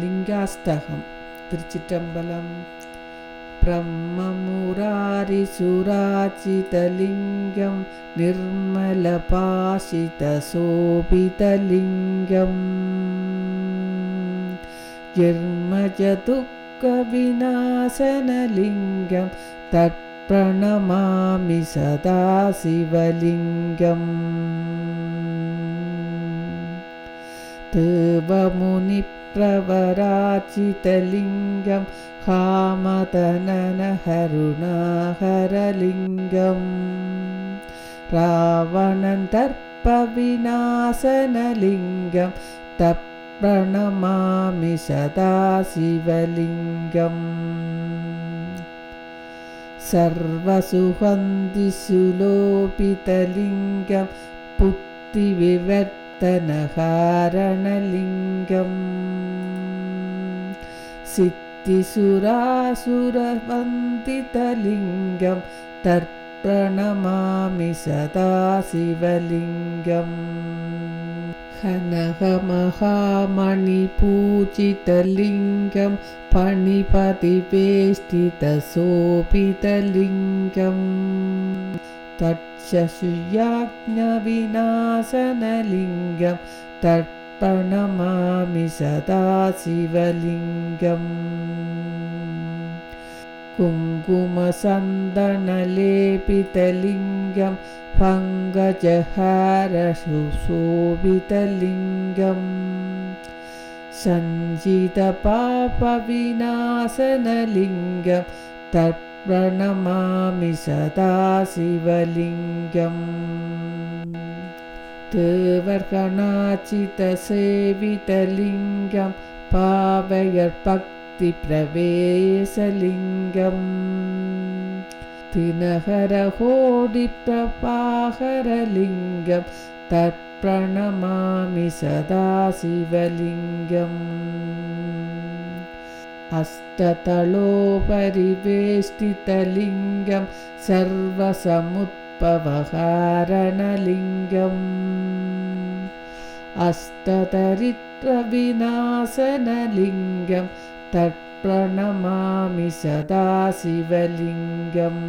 लिङ्गास्तहं त्रिचिटम्बलं ब्रह्ममुरारिसुराचितलिङ्गं निर्मलपाशितशोभितलिङ्गम् निर्मजदुःखविनाशनलिङ्गं तत्प्रणमामि सदा शिवलिङ्गम् देवमुनिप्रवराचितलिङ्गं हामतननहरुणाहरलिङ्गम् रावणन्तर्पविनाशनलिङ्गं तप्रणमामि सदा शिवलिङ्गम् सर्वसुगन्धिसुलोपितलिङ्गं पुत्तिविवर्तनहारणलिङ्गम् सिद्धिसुरासुरवन्दितलिङ्गं तर्प्रणमामि सदा शिवलिङ्गम्। कनकमहामणिपूजितलिङ्गं पणिपतिवेष्टितशोभितलिङ्गम् तत्सशुयाज्ञविनाशनलिङ्गं तर्पणमामि सदा शिवलिङ्गम्। कुङ्कुमसन्दनलेपितलिङ्गं पङ्कजहारसुशोभितलिङ्गम्। सञ्जितपापविनाशनलिङ्गं तर्प्रणमामि सदा शिवलिङ्गम्। देवर्गणाचितसेवितलिङ्गं पावयर्भक्तिप्रवेशलिङ्गम्। तिनहरहोडिप्रपाहरलिङ्गं तत्प्रणमामि सदा शिवलिङ्गम् अष्टतलोपरिवेष्टितलिङ्गं सर्वसमुत्पवहारणलिङ्गम्। अष्टदरिद्रविनाशनलिङ्गं तत्प्रणमामि सदा शिवलिङ्गम्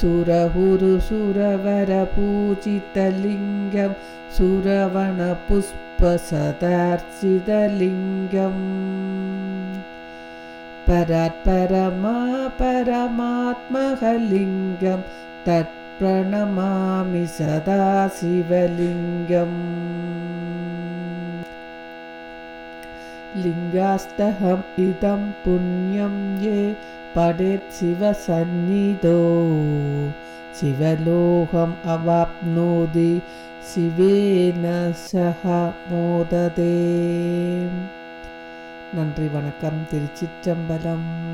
सुरहुरुसुरवरपूजितलिङ्गं सुरवणपुष्पसदार्चितलिङ्गम् परात्परमापरमात्महलिङ्गं तत्प्रणमामि सदा शिवलिङ्गम् லிங்காஸ்தகம் இதம் புண்ணியம் ஏ படேத் சிவசந்நிதோ. சிவலோகம் அவாப்னோதி சிவேன சக மோததே. நன்றி வணக்கம் திருச்சிற்றம்பலம்.